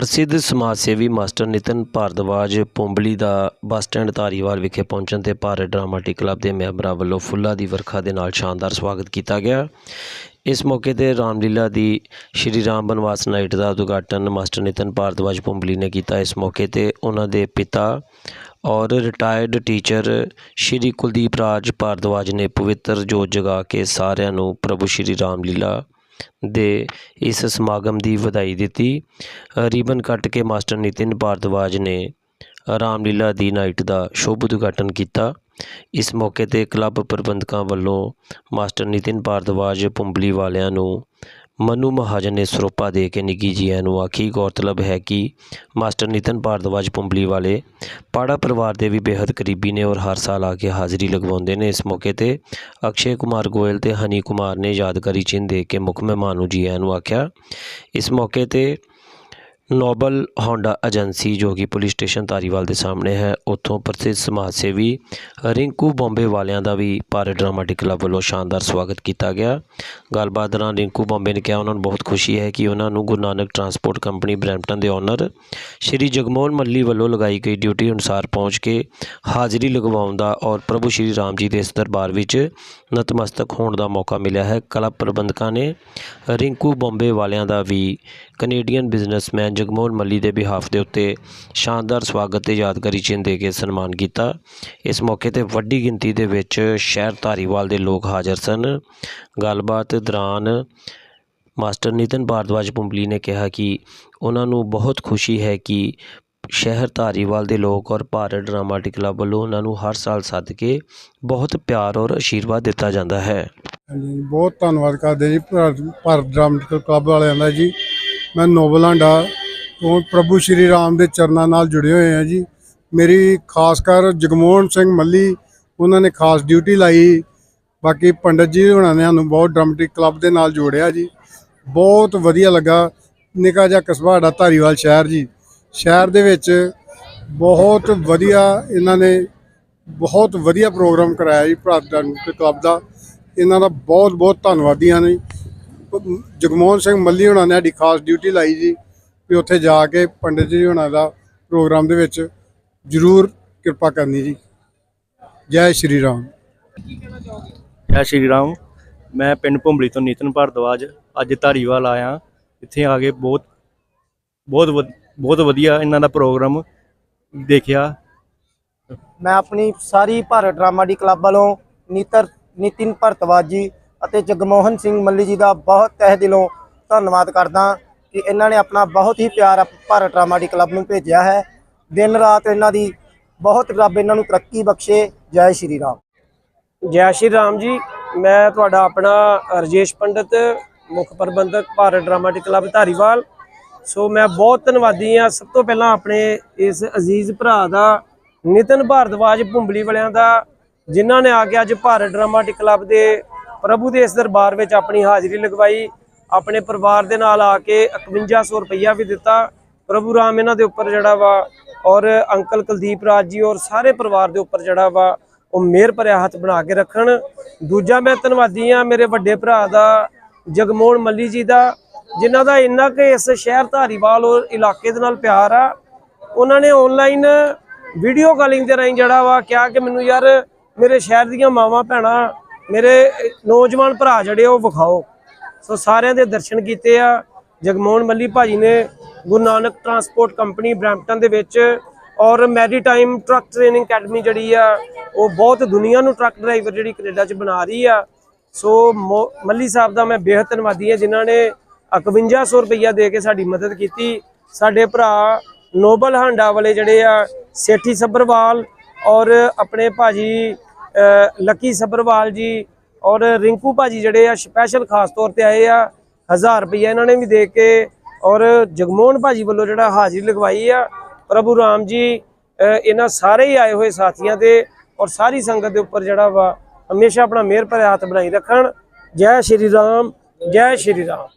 ਪ੍ਰਸਿੱਧ ਸਮਾਜ ਸੇਵੀ ਮਾਸਟਰ ਨਿਤਨ ਭਾਰਦਵਾਜ ਪੁੰਬਲੀ ਦਾ ਬੱਸ ਸਟੈਂਡ ਧਾਰੀਵਾਲ ਵਿਖੇ ਪਹੁੰਚਣ ਤੇ ਭਾਰਤ ਡਰਾਮਾਟਿਕ ਕਲੱਬ ਦੇ ਮੈਂਬਰਾਂ ਵੱਲੋਂ ਫੁੱਲਾਂ ਦੀ ਵਰਖਾ ਦੇ ਨਾਲ ਸ਼ਾਨਦਾਰ ਸਵਾਗਤ ਕੀਤਾ ਗਿਆ। ਇਸ ਮੌਕੇ ਤੇ ਰਾਮਲੀਲਾ ਦੀ ਸ਼੍ਰੀ ਰਾਮ ਬਨਵਾਸ ਨਾਈਟ ਦਾ ਉਦਘਾਟਨ ਮਾਸਟਰ ਨਿਤਨ ਭਾਰਦਵਾਜ ਪੁੰਬਲੀ ਨੇ ਕੀਤਾ। ਇਸ ਮੌਕੇ ਤੇ ਉਹਨਾਂ ਦੇ ਪਿਤਾ ਔਰ ਰਿਟਾਇਰਡ ਟੀਚਰ ਸ਼੍ਰੀ ਕੁਲਦੀਪ ਰਾਜ ਭਾਰਦਵਾਜ ਨੇ ਪਵਿੱਤਰ ਜੋਤ ਜਗਾ ਕੇ ਸਾਰਿਆਂ ਨੂੰ ਪ੍ਰਭੂ ਸ਼੍ਰੀ ਰਾਮਲੀਲਾ ਦੇ ਇਸ ਸਮਾਗਮ ਦੀ ਵਧਾਈ ਦਿੱਤੀ। ਰਿਬਨ ਕੱਟ ਕੇ ਮਾਸਟਰ ਨਿਤਿਨ ਭਾਰਦਵਾਜ ਨੇ ਰਾਮਲੀਲਾ ਦੀ ਨਾਈਟ ਦਾ ਸ਼ੁਭ ਉਦਘਾਟਨ ਕੀਤਾ। ਇਸ ਮੌਕੇ ਤੇ ਕਲੱਬ ਪ੍ਰਬੰਧਕਾਂ ਵੱਲੋਂ ਮਾਸਟਰ ਨਿਤਿਨ ਭਾਰਦਵਾਜ, ਪੁੰਬਲੀ ਵਾਲਿਆਂ ਨੂੰ ਮਨੂ ਮਹਾਜਨ ਨੇ ਸਰੋਪਾ ਦੇ ਕੇ ਨਿੱਘੀ ਜੀਆਂ ਨੂੰ ਆਖੀ, ਗੌਰਤਲਬ ਹੈ ਕਿ ਮਾਸਟਰ ਨਿਤਨ ਭਾਰਦਵਾਜ ਪੁੰਬਲੀ ਵਾਲੇ ਪਾੜਾ ਪਰਿਵਾਰ ਦੇ ਵੀ ਬੇहद ਕਰੀਬੀ ਨੇ ਔਰ ਹਰ ਸਾਲ ਆ ਕੇ ਹਾਜ਼ਰੀ ਲਗਵਾਉਂਦੇ ਨੇ। ਇਸ ਮੌਕੇ ਤੇ ਅਕਸ਼ੇ ਕੁਮਾਰ ਗੋਇਲ ਤੇ ਹਨੀ ਕੁਮਾਰ ਨੇ ਯਾਦਗਾਰੀ ਚਿੰਨ੍ਹ ਦੇ ਕੇ ਮੁੱਖ ਮਹਿਮਾਨ ਨੂੰ ਜੀਆਂ ਨੂੰ ਆਖਿਆ। ਇਸ ਮੌਕੇ ਤੇ ਨੋਬਲ ਹੋਂਡਾ ਏਜੰਸੀ, ਜੋ ਕਿ ਪੁਲਿਸ ਸਟੇਸ਼ਨ ਧਾਰੀਵਾਲ ਦੇ ਸਾਹਮਣੇ ਹੈ, ਉੱਥੋਂ ਪ੍ਰਸਿੱਧ ਸਮਾਜ ਸੇਵੀ ਰਿੰਕੂ ਬੰਬੇ ਵਾਲਿਆਂ ਦਾ ਵੀ ਭਾਰਤ ਡਰਾਮਾਟਿਕ ਕਲੱਬ ਵੱਲੋਂ ਸ਼ਾਨਦਾਰ ਸਵਾਗਤ ਕੀਤਾ ਗਿਆ। ਗੱਲਬਾਤ ਦੌਰਾਨ ਰਿੰਕੂ ਬੰਬੇ ਨੇ ਕਿਹਾ, ਉਹਨਾਂ ਨੂੰ ਬਹੁਤ ਖੁਸ਼ੀ ਹੈ ਕਿ ਉਹਨਾਂ ਨੂੰ Guru Nanak transport company Brampton ਦੇ ਓਨਰ ਸ਼੍ਰੀ ਜਗਮੋਹਨ ਮੱਲੀ ਵੱਲੋਂ ਲਗਾਈ ਗਈ ਡਿਊਟੀ ਅਨੁਸਾਰ ਪਹੁੰਚ ਕੇ ਹਾਜ਼ਰੀ ਲਗਵਾਉਣ ਦਾ ਔਰ ਪ੍ਰਭੂ ਸ਼੍ਰੀ ਰਾਮ ਜੀ ਦੇ ਇਸ ਦਰਬਾਰ ਵਿੱਚ ਨਤਮਸਤਕ ਹੋਣ ਦਾ ਮੌਕਾ ਮਿਲਿਆ ਹੈ। ਕਲਾ ਪ੍ਰਬੰਧਕਾਂ ਨੇ ਰਿੰਕੂ ਬੰਬੇ ਵਾਲਿਆਂ ਦਾ ਵੀ ਕੈਨੇਡੀਅਨ ਬਿਜ਼ਨਸਮੈਨ ਜਗਮੋਹਨ ਮੱਲੀ ਦੇ ਬਿਹਾਫ ਦੇ ਉੱਤੇ ਸ਼ਾਨਦਾਰ ਸਵਾਗਤ ਤੇ ਯਾਦਗਾਰੀ ਚਿੰਨ੍ਹ ਦੇ ਕੇ ਸਨਮਾਨ ਕੀਤਾ। ਇਸ ਮੌਕੇ ਤੇ ਵੱਡੀ ਗਿਣਤੀ ਦੇ ਵਿੱਚ ਸ਼ਹਿਰ ਧਾਰੀਵਾਲ ਦੇ ਲੋਕ ਹਾਜ਼ਰ ਸਨ। ਗੱਲਬਾਤ ਦੌਰਾਨ ਮਾਸਟਰ ਨਿਤਨ ਭਾਰਦਵਾਜ ਪੁੰਬਲੀ ਨੇ ਕਿਹਾ ਕਿ ਉਹਨਾਂ ਨੂੰ ਬਹੁਤ ਖੁਸ਼ੀ ਹੈ ਕਿ ਸ਼ਹਿਰ ਧਾਰੀਵਾਲ ਦੇ ਲੋਕ ਔਰ ਭਾਰਤ ਡਰਾਮਾਟਿਕ ਕਲੱਬ ਵੱਲੋਂ ਉਹਨਾਂ ਨੂੰ ਹਰ ਸਾਲ ਸੱਦ ਕੇ ਬਹੁਤ ਪਿਆਰ ਔਰ ਆਸ਼ੀਰਵਾਦ ਦਿੱਤਾ ਜਾਂਦਾ ਹੈ। ਹਾਂਜੀ, ਬਹੁਤ ਧੰਨਵਾਦ ਕਰਦੇ ਜੀ ਭਾਰਤ ਭਾਰਤ ਡਰਾਮਟਿਕਲ ਕਲੱਬ ਵਾਲਿਆਂ ਦਾ ਜੀ। ਮੈਂ ਨੋਬਲਾਂਡਾ ਤੋਂ ਪ੍ਰਭੂ ਸ਼੍ਰੀ ਰਾਮ ਦੇ ਚਰਨਾਂ ਨਾਲ ਜੁੜੇ ਹੋਏ ਹਾਂ ਜੀ। ਮੇਰੀ ਖਾਸ ਕਰ ਜਗਮੋਹਨ ਸਿੰਘ ਮੱਲੀ, ਉਹਨਾਂ ਨੇ ਖਾਸ ਡਿਊਟੀ ਲਾਈ। ਬਾਕੀ ਪੰਡਤ ਜੀ ਉਹਨਾਂ ਨੇ ਸਾਨੂੰ ਬਹੁਤ ਡਰਮਟਿਕ ਕਲੱਬ ਦੇ ਨਾਲ ਜੋੜਿਆ ਜੀ। ਬਹੁਤ ਵਧੀਆ ਲੱਗਾ। ਨਿੱਕਾ ਜਿਹਾ ਕਸਬਾ ਸਾਡਾ ਧਾਰੀਵਾਲ ਸ਼ਹਿਰ ਜੀ। ਸ਼ਹਿਰ ਦੇ ਵਿੱਚ ਬਹੁਤ ਵਧੀਆ ਇਹਨਾਂ ਨੇ ਬਹੁਤ ਵਧੀਆ ਪ੍ਰੋਗਰਾਮ ਕਰਾਇਆ ਜੀ ਭਾਰਤ ਡਰਾਮਟਿਕ ਕਲੱਬ ਦਾ। ਇਹਨਾਂ ਦਾ ਬਹੁਤ ਬਹੁਤ ਧੰਨਵਾਦੀਆਂ ਨੇ। ਜਗਮੋਹਨ ਸਿੰਘ ਮੱਲੀ ਉਹਨਾਂ ਨੇ ਸਾਡੀ ਖਾਸ ਡਿਊਟੀ ਲਾਈ ਜੀ। ਵੀ ਉੱਥੇ ਜਾ ਕੇ ਪੰਡਿਤ ਜੀ ਹੋਣਾ ਦਾ ਪ੍ਰੋਗਰਾਮ ਦੇ ਵਿੱਚ ਜ਼ਰੂਰ ਕਿਰਪਾ ਕਰਨੀ ਜੀ। ਜੈ ਸ਼੍ਰੀ ਰਾਮ। ਜੈ ਸ਼੍ਰੀ ਰਾਮ। ਮੈਂ ਪਿੰਡ ਭੁੰਬਲੀ ਤੋਂ ਨੀਤਨ ਭਾਰਦਵਾਜ ਅੱਜ ਧਾਰੀਵਾਲ ਆਇਆ। ਇੱਥੇ ਆ ਕੇ ਬਹੁਤ ਬਹੁਤ ਬਹੁਤ ਵਧੀਆ ਇਹਨਾਂ ਦਾ ਪ੍ਰੋਗਰਾਮ ਦੇਖਿਆ। ਮੈਂ ਆਪਣੀ ਸਾਰੀ ਭਾਰਤ ਡਰਾਮਾ ਦੀ ਕਲੱਬ ਵੱਲੋਂ ਨੀਤਰ ਨਿਤਿਨ ਭਰਤਵਾਜ ਜੀ ਅਤੇ ਜਗਮੋਹਨ ਸਿੰਘ ਮੱਲੀ ਜੀ ਦਾ ਬਹੁਤ ਤਹਿ ਦਿਲੋਂ ਧੰਨਵਾਦ ਕਰਦਾ। ਕਿ ਇਹਨਾਂ ਨੇ ਆਪਣਾ ਬਹੁਤ ਹੀ ਪਿਆਰ ਭਾਰਤ ਡਰਾਮਾ ਦੀ ਕਲੱਬ ਨੂੰ ਭੇਜਿਆ ਹੈ। ਦਿਨ ਰਾਤ ਇਹਨਾਂ ਦੀ ਬਹੁਤ ਰੱਬ ਇਹਨਾਂ ਨੂੰ ਤਰੱਕੀ ਬਖਸ਼ੇ। ਜੈ ਸ਼੍ਰੀ ਰਾਮ। ਜੈ ਸ਼੍ਰੀ ਰਾਮ ਜੀ, ਮੈਂ ਤੁਹਾਡਾ ਆਪਣਾ ਰਜੇਸ਼ ਪੰਡਤ, ਮੁੱਖ ਪ੍ਰਬੰਧਕ Bharat dramatic club Dhariwal. So ਮੈਂ ਬਹੁਤ ਧੰਨਵਾਦੀ ਹਾਂ ਸਭ ਤੋਂ ਪਹਿਲਾਂ ਆਪਣੇ ਇਸ ਅਜ਼ੀਜ਼ ਭਰਾ ਦਾ, ਨਿਤਨ ਭਾਰਦਵਾਜ ਭੁੰਬਲੀ ਵਾਲਿਆਂ ਦਾ, ਜਿਨ੍ਹਾਂ ਨੇ ਆ ਕੇ ਅੱਜ ਭਾਰਤ ਡਰਾਮਾਟਿਕ ਕਲੱਬ ਦੇ ਪ੍ਰਭੂ ਦੇ ਇਸ ਦਰਬਾਰ ਵਿੱਚ ਆਪਣੀ ਹਾਜ਼ਰੀ ਲਗਵਾਈ। ਆਪਣੇ ਪਰਿਵਾਰ ਦੇ ਨਾਲ ਆ ਕੇ 5100 ਰੁਪਈਆ ਵੀ ਦਿੱਤਾ। ਪ੍ਰਭੂ ਰਾਮ ਇਹਨਾਂ ਦੇ ਉੱਪਰ ਜਿਹੜਾ ਵਾ ਔਰ ਅੰਕਲ ਕੁਲਦੀਪ ਰਾਜ ਜੀ ਔਰ ਸਾਰੇ ਪਰਿਵਾਰ ਦੇ ਉੱਪਰ ਜਿਹੜਾ ਵਾ ਉਹ ਮਿਹਰ ਭਰਿਆ ਹੱਥ ਬਣਾ ਕੇ ਰੱਖਣ। ਦੂਜਾ ਮੈਂ ਧੰਨਵਾਦੀ ਆ ਮੇਰੇ ਵੱਡੇ ਭਰਾ ਦਾ, ਜਗਮੋਹਨ ਮੱਲੀ ਜੀ ਦਾ, ਜਿਨ੍ਹਾਂ ਦਾ ਇੰਨਾ ਕਿ ਇਸ ਸ਼ਹਿਰ ਧਾਰੀਵਾਲ ਔਰ ਇਲਾਕੇ ਦੇ ਨਾਲ ਪਿਆਰ ਆ। ਉਹਨਾਂ ਨੇ ਆਨਲਾਈਨ ਵੀਡੀਓ ਕਾਲਿੰਗ ਦੇ ਰਾਹੀਂ ਜਿਹੜਾ ਵਾ ਕਿਹਾ ਕਿ ਮੈਨੂੰ ਯਾਰ ਮੇਰੇ ਸ਼ਹਿਰ ਦੀਆਂ ਮਾਵਾਂ, ਭੈਣਾਂ, ਮੇਰੇ ਨੌਜਵਾਨ ਭਰਾ ਜਿਹੜੇ ਉਹ ਵਿਖਾਓ। ਸੋ ਸਾਰਿਆਂ ਦੇ ਦਰਸ਼ਨ ਕੀਤੇ ਆ। ਜਗਮੋਹਨ ਮੱਲੀ ਭਾਜੀ ਨੇ Guru Nanak transport company Brampton ਦੇ ਵਿੱਚ ਔਰ ਮੈਰੀਟਾਈਮ ਟਰੱਕ ਟ੍ਰੇਨਿੰਗ ਅਕੈਡਮੀ ਜਿਹੜੀ ਆ ਉਹ ਬਹੁਤ ਦੁਨੀਆ ਨੂੰ ਟਰੱਕ ਡਰਾਈਵਰ ਜਿਹੜੀ ਕੈਨੇਡਾ 'ਚ ਬਣਾ ਰਹੀ ਆ। ਸੋ ਮੋ- ਮੱਲੀ ਸਾਹਿਬ ਦਾ ਮੈਂ ਬੇਹੱਦ ਧੰਨਵਾਦੀ ਹਾਂ ਜਿਨ੍ਹਾਂ ਨੇ 5100 ਰੁਪਈਆ ਦੇ ਕੇ ਸਾਡੀ ਮਦਦ ਕੀਤੀ। ਸਾਡੇ ਭਰਾ ਨੋਬਲ ਹਾਂਡਾ ਵਾਲੇ ਜਿਹੜੇ ਆ ਸੇਠੀ ਸੱਭਰਵਾਲ ਔਰ ਆਪਣੇ ਭਾਜੀ ਅ, ਲੱਕੀ ਸੱਭਰਵਾਲ ਜੀ ਔਰ ਰਿੰਕੂ ਭਾਜੀ ਜਿਹੜੇ ਆ ਸਪੈਸ਼ਲ ਖਾਸ ਤੌਰ ਤੇ ਆਏ ਆ 1000 ਰੁਪਈਆ ਇਹਨਾਂ ਨੇ ਵੀ ਦੇ ਕੇ ਔਰ ਜਗਮੋਹਨ ਭਾਜੀ ਵੱਲੋਂ ਜਿਹੜਾ ਹਾਜ਼ਰੀ ਲਗਵਾਈ ਆ, ਪ੍ਰਭੂ ਰਾਮ ਜੀ ਇਹਨਾਂ ਸਾਰੇ ਹੀ ਆਏ ਹੋਏ ਸਾਥੀਆਂ 'ਤੇ ਔਰ ਸਾਰੀ ਸੰਗਤ ਦੇ ਉੱਪਰ ਜਿਹੜਾ ਵਾ, ਹਮੇਸ਼ਾ ਆਪਣਾ ਮਿਹਰ ਭਰਿਆ ਹੱਥ ਬਣਾਈ ਰੱਖਣ। ਜੈ ਸ਼੍ਰੀ ਰਾਮ, ਜੈ ਸ਼੍ਰੀ ਰਾਮ।